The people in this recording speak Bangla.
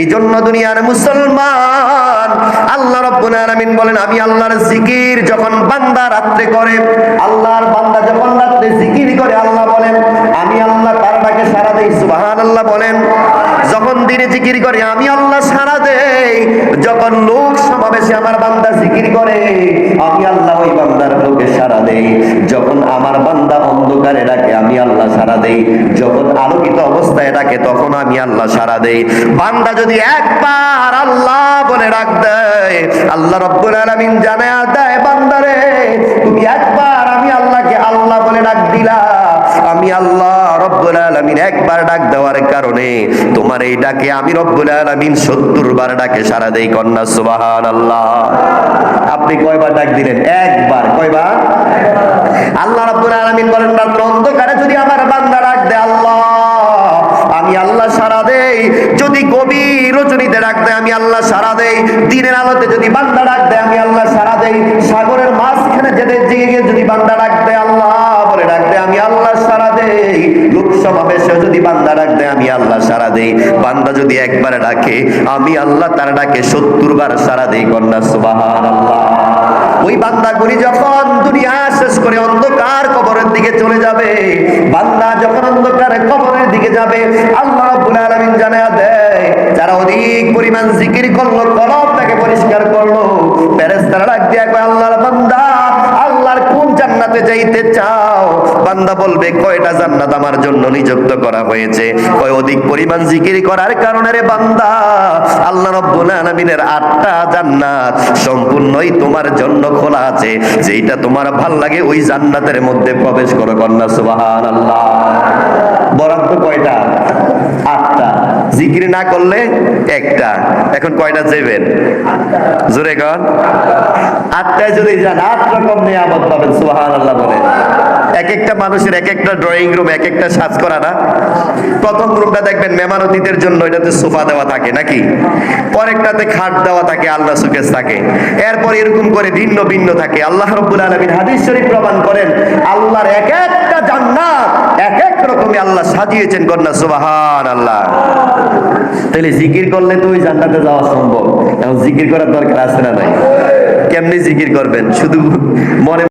এই জন্য দুনিয়ার মুসলমান আল্লাহ আলামিন বলেন, আমি আল্লাহর জিকির যখন বান্দা রাত্রে করে, আল্লাহর বান্দা যখন রাত্রে জিকির করে, আল্লাহ বলেন, আমি আল্লাহ তার ডাকে সারা দেই। সুবহানাল্লাহ বলেন, যখন দিনে জিকির করে, আমি আল্লাহ সারা যখন লোক সমাবেশে আমার বান্দা জিকির করে, আমি আল্লাহ ওই বান্দার লোকে সারা দেই। যখন আমার বান্দা অন্ধকারে ডাকে, আমি আল্লাহ সারা দেই। যখন আলোকিত অবস্থায় ডাকে, তখন আমি আল্লাহ সারা দেই। বান্দা যদি একবার আল্লাহ বলে ডাক দেয়, আল্লাহ রব্বুল আলামিন জানায়া দেয় বান্দারে, তুমি একবার আমি আল্লাহকে আল্লাহ বলে ডাক দিলা। আমি আল্লাহ রব্বুল একবার ডাক দেওয়ার কারণে তোমার এই ডাকে আমি রব্বুল 70 বার ডাকে সারা দেই কন্যা, সুবহানাল্লাহ। আপনি কয়বার ডাক দিলেন? একবার। কয়বার? আল্লাহ রাব্বুল আলামিন বলেন অন্ধকারে যদি আমার বান্দা ডাক আল্লাহ, আমি আল্লাহ সারা দেই। যদি ডাক দেয়, আমি আল্লাহ সারা দেই। দিনের আলোতে যদি বান্দা ডাক দেয় আমি আল্লাহ সারা দেই সাগরের মাঝখানে যেতে জেগে গিয়ে যদি বান্দা ডাক দেয় আল্লাহ বলে ডাক দেয় আমি আল্লাহ সারা দেই। লোক সমাবেশে যদি বান্দা ডাক দেয়, আমি আল্লাহ সারা দেই। বান্দা যদি একবার ডাকে, আমি আল্লাহ তার ডাকে সত্তর বার সারা দেই, কন্যা সুবাহান আল্লাহ ওই বান্দাগুলি যখন দুনিয়া শেষ করে অন্ধকার কবরের দিকে চলে যাবে, বান্দা যখন অন্ধকার কবরের দিকে যাবে, আল্লাহ রাব্বুল আলামিন জানায়া দেয়, যারা অধিক পরিমাণ জিকির করল কলবটাকে পরিষ্কার করল, ফেরেশতারা ডাক দিয়া আল্লাহর বান্দা জান্নাতে যাইতে চাও। বান্দা বলবে, কয়টা জান্নাত আমার জন্য নিযুক্ত করা হয়েছে? কয়, অধিক পরিমাণ জিকির করার কারণে রে বান্দা। আল্লাহ রাব্বুল আলামিনের আটটা জান্নাত সম্পূর্ণই তোমার জন্য খোলা আছে। যেইটা তোমার ভালো লাগে, ওই জান্নাতের মধ্যে প্রবেশ করো কন্যা, সুবহানাল্লাহ। বরাদ্দ কয়টা? না করলে একটা। এখন কয়টা যাবেন জোরে কন। আটটায় যদি যান, আট রকম নিয়ামত পাবেন, সুবহানাল্লাহ বলে এক একটা মানুষের এক একটা ড্রয়িং রুম এক একটা সাজ করা না? প্রথম রুমটা দেখবেন মেমারতিদের জন্য এটাতে সোফা দেওয়া থাকে নাকি? পরেরটাতে খাট দেওয়া থাকে আল্লাহ সুকেশ থাকে। এরপর এরকম করে ভিন্ন ভিন্ন থাকে। আল্লাহ রব্বুল আলমিন হাদিস শরীফ প্রমাণ করেন, আল্লাহর এক জান্নাত এক এক আল্লাহ সাজিয়েছেন কন্যা সুবাহান আল্লাহ তাহলে জিকির করলে তো ওই জান্নাতে যাওয়া সম্ভব। এখন জিকির করার দরকার আছে না নাই? কেমনি জিকির করবেন? শুধু মনে